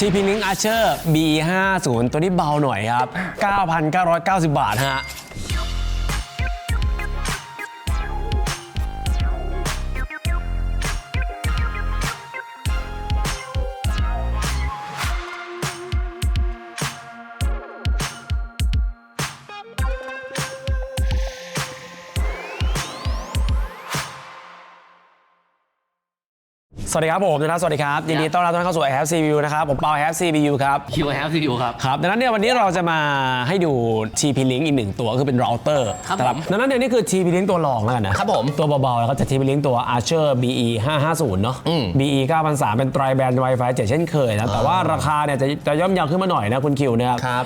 TP Link Archer B50 ตัวนี้เบาหน่อยครับ 9,990 บาทฮะ สวัสดีครับผมนะครับสวัสดีครับยินดีต้อนรับทุกท่านเข้าสู่ i have CPU นะครับผมเปา i have CPU ครับ คิวแฮปซีอูครับ ครับดังนั้นเนี่ยวันนี้เราจะมาให้ดู TP Link อีกหนึ่งตัวคือเป็นเราเตอร์ครับผมดังนั้นเนี่ยนี่คือ TP Link ตัวรองแล้วกันนะครับผมตัวเบาๆแล้วก็จะ TP Link ตัว Archer BE 550เนาะ อืม BE 9003เป็นไตรแบนด์ Wi-Fi 7 เช่นเคยนะแต่ว่าราคาเนี่ยจะจะย่อมเยาวขึ้นมาหน่อยนะคุณคิวนะครับครับ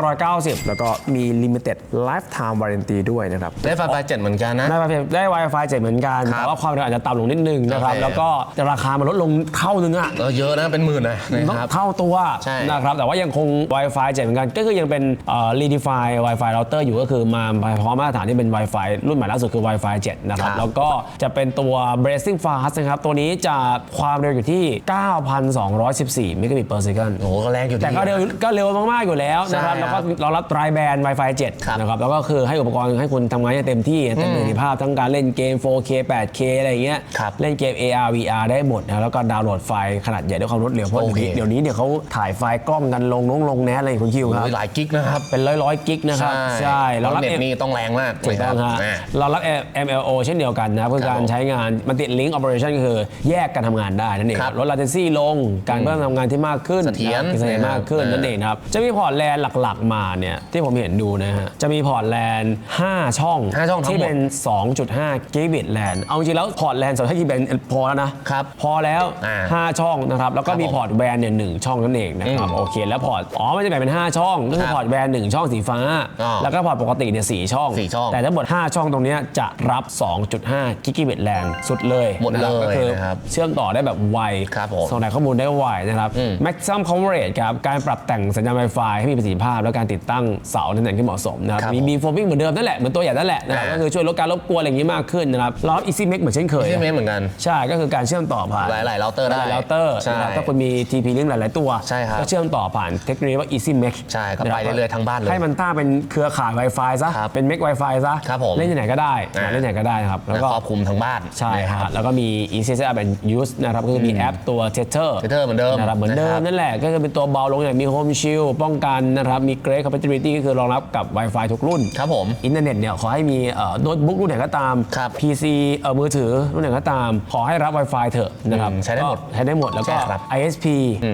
9,990 แล้วก็มี limited lifetime warranty ด้วยนะครับ ได้ไฟไฟเจ็ดเหมือนกันนะ ได้ Wi-Fi ได้ Wi-Fi 7เหมือนกัน ครับแต่ว่าความเร็วอาจจะต่ำลงนิดนึงนะครับ โอเคแล้วก็ราคามันลดลงเท่านึงอะเออเยอะนะเป็นหมื่นนะนะต้องครับ เท่าตัวใช่ นะครับ แต่ว่ายังคง Wi-Fi 7เหมือนกัน ก็คือยังเป็นเอ่อ Redefine Wi-Fi router อยู่ก็คือมาพร้อมมาตรฐานที่เป็น Wi-Fi รุ่นใหม่ล่าสุดคือ Wi-Fi 7 นะครับ ครับ แล้วก็จะเป็นตัว Blazing Fast นะครับ ตัวนี้จะความเร็วอยู่ที่ 9,214 megabit per second โอ้โหก็แรงอยู่ดี แต่ก็เร็วก็เร็วมากๆอยู่แล้วนะครับ ใช่แล้วครัก็บรองรับไตรแบน Wi-Fi ครับ7 นะครับ แล้วก็คือให้อุปกรณ์ให้คุณทำงานได้เต็มที่เต็มประสิทธิภาพทั้งการเล่นเกม 4K 8K อะไรอย่างเงี้ย ครับ เล่นเกม AR VR ได้หมดนะแล้วก็ดาวน์โหลดไฟล์ขนาดใหญ่ด้วยความรวดเร็วเพราะโอเค เดี๋ยวนี้เดี๋ยวเขาถ่ายไฟล์กล้องกันลงน้องลงแนทอะไรคุณคิวครับโอ้ยหลายกิกนะครับ เป็นร้อยร้อยๆกิกนะครับใช่แล้เราวรับเน็ตนี่ต้องแรงมากถูกต้องนะฮะอ่าเรารับ MLO เช่นเดียวกันนะครับคือครับการใช้งานมันติด Link Operation ก็คือแยกกันทำงานได้นั่นเองครับลด latency ลงการเพิ่มทำงานที่มากขึ้นเสถียรนะครับเสถียรมากขึ้นนะครับ นั่นเองนะครับ จะมีพอร์ตแลนหลักๆ มาเนี่ยที่ผมเห็นดูนะฮะจะมีพอร์ตแลน5 ช่องห้าช่องทั้งหมด ที่เป็น 2.5 gigabit LAN เอาจริงๆแล้วพอร์ตแลน2.5 gigabit พอแล้วนะครับพอแล้ว อ่าห้าช่องนะครับแล้วก็ครับมีผมพอร์ตแวนเนี่ยหนึ่งช่องนั่นเองนะครับอืมโอเคแล้วพอร์ตอ๋อมันจะแบ่งเป็น 5 ช่องก็คือครับพอร์ตแวนหนึ่งช่องสีฟ้าอ๋อแล้วก็พอร์ตปกติเนี่ยสช่อง สี่ช่องแต่ทั้งหมด 5 ช่องตรงเนี้ยจะรับ 2.5 กิกะบิตแรงสุดเลยหมดเลยนะครับก็คือนะครับเชื่อมต่อได้แบบไวครับผมส่งถ่ายข้อมูลได้ไวนะครับ อืม maximum coverage ครับการปรับแต่งสัญญาณ Wi-Fi ให้มีประสิทธิภาพ และการติดตั้งเสาในตำแหน่งที่เหมาะสมนะครับครับมีผม beamforming เหมือนเดิมนั่นแหละเหมือนตัวอย่างนั่นแหละนะครับอ่า ก็คือช่วยลดการรบกวนอะไรอย่างนี้มากขึ้นนะครับรองรับ easy make เหมือนเช่นเคย ใช่ไหมเหมือนกัน ใช่ ก็คือการเชื่อมต่อผ่านหลายๆ router ได้หลายๆ router ใช่นะครับถ้าคุณมี TP Link หลาย ๆ ตัว ใช่ครับ ก็เชื่อมต่อผ่านเทคโนโลยีว่า Easy Mesh ใช่ก็นะไปเรื่อย ๆ ทั้งบ้านเลย ให้มันตั้งเป็นเครือข่าย Wi-Fi ซะครับเป็น Mesh Wi-Fi ซะครับผมเล่นที่ไหนก็ได้อ่าเล่นที่ไหนก็ได้นะครับแล้วก็ครอบคลุมทั้งบ้าน ใช่นะฮะแล้วก็มี Easy Setup and Use นะครับ ก็คือมีแอปตัว Tether Tether เหมือนเดิมนะครับเหมือนเดิมนะครับนั่นแหละ ก็คือเป็นตัวเบาลงอย่างมี Home Shield ป้องกันนะครับมี Great Compatibility ก็คือรองรับกับ Wi-Fi ทุกรุ่นครับผมอินเทอร์เน็ตเนี่ยขอให้มีเอ่อโน้ตบุ๊กรุ่นไหนก็ตามครับ PC เอ่อมือถือรุ่นไหนก็ตาม ขอให้รับ Wi-Fi เถอะนะครับอืมใช้ได้หมดก็ใช้ได้หมดแล้วก็ใช่ครับ ISP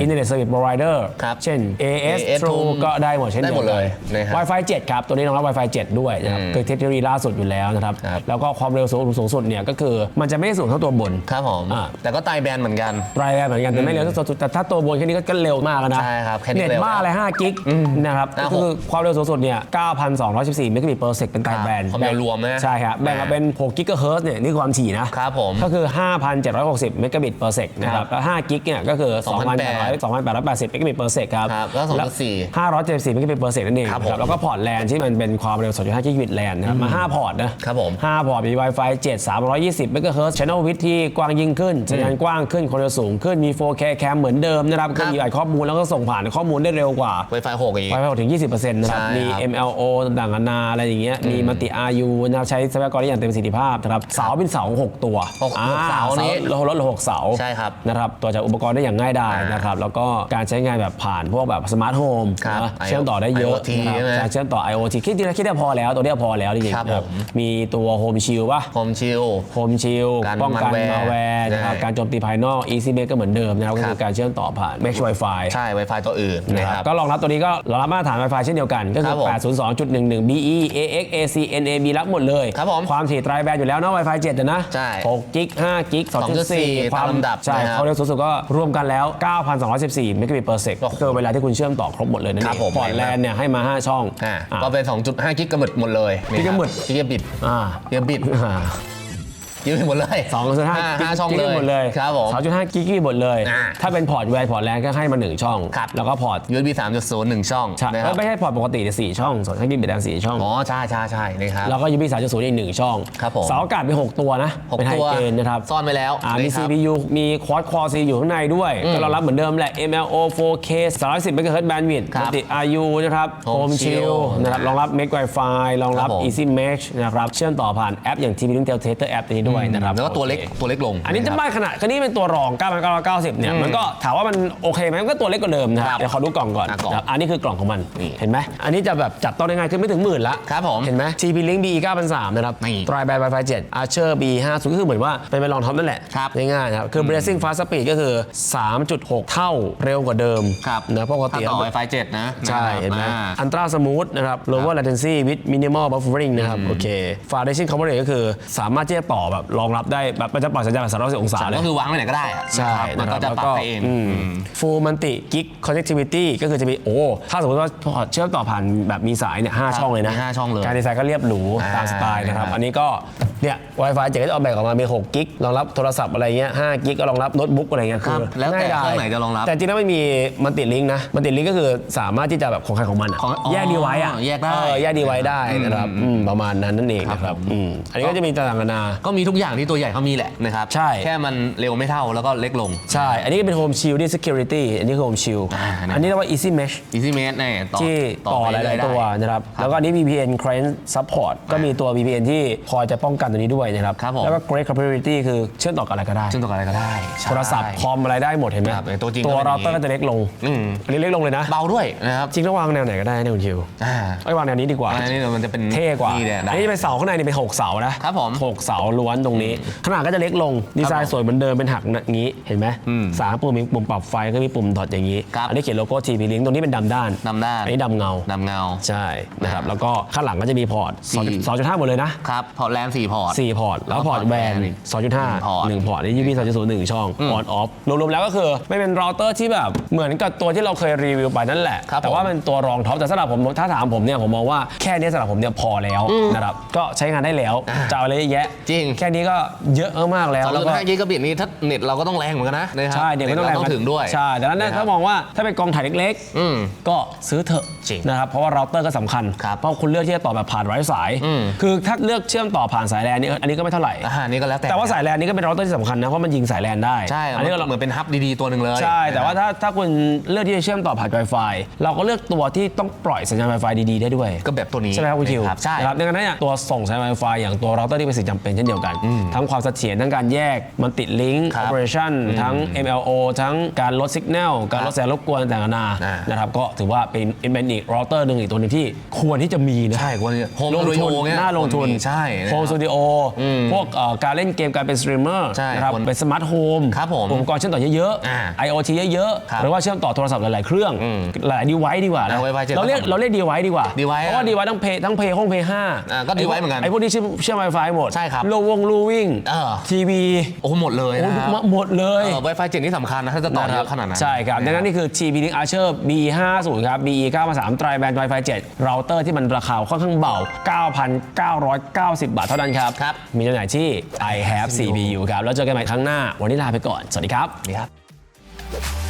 Internet Service Provider ครับเช่น AS AS True True ก็ได้หมดเช่นได้เดียวหมดกัเลยนนะครับ Wi-Fi 7 ครับ ตัวนี้รองรับ Wi-Fi 7 ด้วยนะครับอืมคือเทคโนโลยีล่าสุดอยู่แล้วนะครับครับ แล้วก็ความเร็วสูงสูงสุดเนี่ยก็คือมันจะไม่ได้สูงเท่าตัวบน ครับผมอ่าแต่ก็ไตายแบนเหมือนกันไตรแบนเหมือนกันแต่ไม่เร็วเท่าตัวสุดแต่ถ้าตัวบนแค่นี้ก็ก็เร็วมากแล้วนะใช่ครับแค่นี้เน็ตเร็วบ้าเลย5กิกนะครับหน้าก็คือความเร็วสูงสุดเนี่ย9,214 megabit per second เป็นไตรแบนความเร็วรวมนะใช่ครับแบ่งมาเป็น6กิกะเฮิร์ตเนี่ยนี่คือความถี่นะครับผมก็คือ 5,760 megabit per sec นะครับแล้ว5กิกเนี่ยก็คือ 2,800 2,880 megabit per sec ครับครับแล้ว2.4 574 megabit per sec นั่นเองครับนะผมแล้วก็พอร์ตแลนที่มันเป็นความเร็ว2.5 gigabit LAN นะครับมา5พอร์ตนะครับผม5พอร์ตมี Wi-Fi 7 320 MHz channel width ที่กว้างยิ่งขึ้นสัญญาณกว้างขึ้นความเร็วสูงขึ้นมี 4K cam เหมือนเดิมนะครับครัก็บมีข้อมูลแล้วก็ส่งผ่านข้อมูลได้เร็วกว่า Wi-Fi 6อีกไฟฟ้าถึง 20%นะครับใช่มีครับ MLO ต่างๆนานาอะไรอย่างเงี้ยมีมัลติ RU นะครับใช้ทรัพยากรได้อย่างเต็มประสิทธิภาพนะครับเสาเป็นเสา 6 ตัวหกอ่หกเสานี้รถรถหกเสาใช่ครับนะครับตัวจากอุปกรณ์ได้อย่างง่ายดายอ่านนะครับแล้วก็การใช้งานแบบผ่านพวกแบบสมาร์ทโฮมครับเชื่อมต่อได้เยอะ IoT นะครับใช่ไหมการเชื่อมต่อ IoT คิดดีนะคิดได้พอแล้วตัวเนี้ยพอแล้วจริงๆครับนะผม มีตัว Home Shield ป่ะ Home Shield Home Shield การป้องกัน malware มาแวร์นะครับใช่ การโจมตีภายนอก Easy Make ก็เหมือนเดิมนะครับก็ครัคืบอการเชื่อมต่อผ่าน Mesh Wi-Fi ใช่ Wi-Fi ตัวอื่นนะนะคครัรับ บก็รองรับตัวนี้ก็รองรับมาตรฐาน Wi-Fi เช่นเดียวกัน ก็คือครับผม802.11 BE AX AC NAB รับหมดเลย ครับผมความถี่ไตรแบนอยู่แล้วเนาะ Wi-Fi 7นะนะใช่6กิก5กิก2.4 2.4ความตามลำดับใช่นะครับ ความเร็วสูงสุดก็รวมกันแล้ว 9,214 megabit per sec โอ้โหก็คือเวลาที่คุณเชื่อมต่อครบหมดเลยนั่นครัเอบงผม พอร์ตแลนเนี่ยให้มา 5 ช่องอ่าอะ ก็เป็น 2.5 กิกะบิตหมดเลยกิกะบิตกิกะบิตอ่า กิกะบิต อ่า ยืมไปหมดเลยสองจุดห้าห้าช่องกิกเลยหมดเลยครับผมสองจุดห้ากิกหมดเลยอ่าถ้าเป็นพอร์ตแวร์พอร์ตแรงก็ให้มาหนึ่งช่องครับแล้วก็พอร์ต USB 3.0หนึ่งช่องใช่นะครับไม่ใช่พอร์ตปกติเนี่ยสี่ช่องสองช่องกิกแบตสี่ช่องอ๋อใช่ใช่ใช่นะครับแล้วก็ยูบีสามจุดศูนย์อีกหนึ่งช่องครับผมเสาอากาศมีหกตัวนะหกเป็นไฮตัวเกนนะครับซ่อนไว้แล้วอ่ามีนะครับ CPU มีควอ d คอ C อยู่ข้างในด้วยก็รองรับเหมือนเดิมแหละ MLO 4K 310 MHz bandwidth ครับติด RU นะครับ Home Home Chill Chill นะครับรองรับ Make Wi-Fi รองรับครับผม Easy Mesh นะครับเชื่อมต่อผ่านแอปอย่าง TP Link Teletator App ตัวนี้ด้วยนะครับแล้วก็ตัวเล็กโอคตัวเล็กลงอันนี้จะครับบ้านขนาดคันนี้เป็นตัวรอง 9,990 เนี่ย มันก็ถามว่ามันโอเคไหมมันก็ตัวเล็กกว่าเดิมนะคครัรับบเดี๋ยวขอดูกล่องก่อนอะกล่องนะครับอันนี้คือกล่องของมันนี่เห็นไหมอันนี้จะแบบจับต้องได้ง่ายขึ้นไม่ถึงหมื่นละครับผมเห็นไหม TP Link BE 9,300นะครับนี่ตรายแบน Wi-Fi 7 Archer B 5 0ก็คือเหมือนว่าเป็นไปลองท็อปนั่นแหละครับง่ายๆนะครับคือ Blazing Fast Speed ก็คือ 3.6 เท่าเร็วกว่าเดิมครับนะปกติถ้าต่อ Wi-Fi 7 นะใช่นะครับเห็นไหมอ่าอันตราสมูทนะครับ lower latency with minimal buffering นะครับโอเค foundation coverage ก็คือสามารถที่จะต่อแบบรองรับได้แบบมันจะปล่อยสัญญาณแบบ360องศาเลย ก็คือวางไว้ไหนก็ได้อะใช่นะครับมันก็จะปรับไปเองอืม full multi gig connectivity ก็คือจะมีโอ้ถ้าสมมติว่าพอร์ตเชื่อมต่อผ่านแบบมีสายเนี่ยห้าช่องเลยนะมีห้าช่องเลย การดีไซน์ก็เรียบหรูอ่าตามสไตล์นะครับนะครับอันนี้ก็เนี่ย Wi-Fi 7ก็จะออกแบบออกมามี6กิกรองรับโทรศัพท์อะไรเงี้ย5กิกก็รองรับโน้ตบุ๊กอะไรเงี้ยคคืรับอแล้วแต่ง่ายดายเครื่องไหนจะรองรับ แต่จริงแล้วไม่มีมันติดลิงก์นะมันติดลิงก์ก็คือสามารถที่จะแบบของใครของมันอะของอ๋อแยกดีไว้อะแยกได้ เออแยกดีไว้ได้นะครับอืมประมาณนั้นนั่นเองนะครับอืมอันนี้ก็จะมีต่างๆนานา ก็มีทุกอย่างที่ตัวใหญ่เขามีแหละนะครับ ใช่ แค่มันเร็วไม่เท่าแล้วก็เล็กลง ใช่ อันนี้ก็เป็น Home Shield ที่ Security อันนี้คือ Home Shield อ่านะครับ อันนี้เรียกว่า Easy Mesh Easy Mate เนี่ยต่อที่ต่อหไปลายเรื่ๆๆตัวได้นะครับ แล้วก็อันนี้ VPN Client Support ก็มีตัว VPN ที่คอยจะป้องกันตัวนี้ด้วยนะครับครับผมแล้วก็ Great Compatibility คือเชื่อมต่อกับอะไรก็ได้ซึ่งตัวอะไรก็ได้ใช่โทรศัพท์คอมอะไรได้หมดเห็นไหมครับไอ้ตัวจริงตัวก็เป็นเราอย่างนี้ เตอร์ก็จะเล็กลงอืม อันนี้เล็กลงเลยนะ เบาด้วยนะครับจริงแล้ววางแนวไหนก็ได้นะคุณคิวอ่าไอ้ยวางแนวนี้ดีกว่า อันนี้มันจะเป็นเท่กว่านี่เนี่ยอันนี้จะเป็นเสาข้างในนี่เป็นหกเสานะครับผม หกเสาล้วนตรงนี้ ขนาดก็จะเล็กลง ดีไซน์สวยเหมือนเดิมเป็นหักอย่างนี้ เห็นไหมอืมสามปุ่มมีปุ่มปรับไฟก็มีปุ่มดอทอย่างนี้ ครับ อันนี้เขียนโลโก้ TP Link ตรงนี้เป็นดำด้าน ดำด้านอันนี้ดำเงา ดำเงา ใช่นะครับ แล้วก็ข้างหลังก็จะมีพอร์ตสี่สองจุดห้าหมดเลยนะ ครับพอร์ตแลนสี่พอร์ตสี่พอร์ต แล้วพอร์ตแบนอีกสองจุดห้าหนึ่งพอร์ตหนึ่งพอร์ตนี่ยูบีสองจุดศูนย์หนึ่งช่องออนออฟรวมๆแล้วก็คือไม่เป็นเราเตอร์ที่แบบเหมือนกับตัวที่เราเคยรีวิวไปนั่นแหละครับแต่ว่ามันตัวรองท็อปแต่สำหรับผมถ้าถามผมเนี่ยผมมองว่าแค่นี้สำหรับผมเนี่ยพอแล้วนะครับก็ใช้งานได้แล้วจะเอาอะไรเยอะแยะจริงแค่นี้ก็เยอะมากๆแล้วสองแล้วจุดก็ห้ากิกะบิตนี่ถ้าเน็ตเราก็ต้องแรงเหมือนกันนะนะครับใช่เด็กก็ต้องแรงน็ตเราต้องถึงด้วยใช่แต่นั้นเนี่ยะคถ้ารับมองว่าถ้าเป็นกองถ่ายเล็กอืมๆก็ซื้อเถอะจริงนะครับเพราะว่าเราเตอร์ก็สำคัญครับเพราะคุณเลือกที่จะต่อแบบผ่านไร้สายอืมคือถ้าเลือกเชื่อมต่อผ่านสายแลนนี่อันนี้ก็ไม่เท่าไหร่ อ่านี่ก็แล้วแต่แต่ว่าสายแลนนี่ก็เป็นเราเตอร์ที่สำคัญนะ เพราะมันยิงสายแลนได้ใช่อันนี้ก็เหมือนเป็นฮับดีๆตัวหนึ่งเลยใช่ แต่ว่านะครับถ้าถ้าคุณเลือกที่จะเชื่อมต่อผ่าน Wi-Fi เราก็เลือกตัวที่ต้องปล่อยสัญญาณ Wi-Fi ดีๆได้ด้วย ก็แบบตัวนี้ใช่ไหมครับคุณคิวครับใช่นะครับดังนั้นเนี่ยตัวส่งสาย Wi-Fi อย่างตัวเราเตอร์ที่เป็นสิ่งจำเป็นเช่นเดียวกัน ทั้งความเสถียรทั้งการแยกมันติดลิงก์ครับ operation ทั้ง MLO ทั้งการลดสัญญาณการลดแสงรบกวนต่างๆนานาอ่านนะครับก็ถือว่าเป็นเป็นอีกเราเตอร์หนึ่งอีกตัวหนึงที่ควรที่จะมีนะใช่ควรจะโฮมลงสตูดิทุโอนเนี่ยน่าลงทุนใช่นะโฮมสตูดิโออืมพวกเอ่อการเล่นเกมการเป็นสตรีมเมอร์ใช่นะครับคนเป็นสมาร์ทโฮมครับผมอุปกรณ์เชื่อมต่อเยอะอ่าๆ IoT เยอะครับๆ หรือว่าเชื่อมต่อโทรศัพท์หลาย ๆ เครื่องอืมหลายดีไวซ์ดีกว่านะแล้ว Wi-Fi 7เราเรียกก็เราเรียกดีไวซ์ดีกว่า device เพราะว่าอะดีไวซ์ทั้งเพย์ทั้งเพย์ห้องเพย์ห้าอ่าก็ device เหมือนกันไอ้พวกนี้เชื่อมเชื่อม Wi-Fi หมดใช่ครับโลวงลูวิ่งเออ ทีวีโอ้โหหมดเลยนะครับหมดเลย เออ Wi-Fi 7นี่สำคัญนะ ถ้าจะต่อเยอะขนาดนั้น ใช่ครับ ดังนั้นนี่คือ TP Link Archer B50 ครับ BE 9 3 Tri Band Wi-Fi 7เราเตอร์ที่มันราคาค่อนข้างเบา 9,990 บาทเท่านั้นครับครับครับ มีจำหน่ายที่ I have CBU ครับ แล้วเจอกันใหม่ครั้งหน้า วันนี้ลาไปก่อน สวัสดีครับ สวัสดีครับ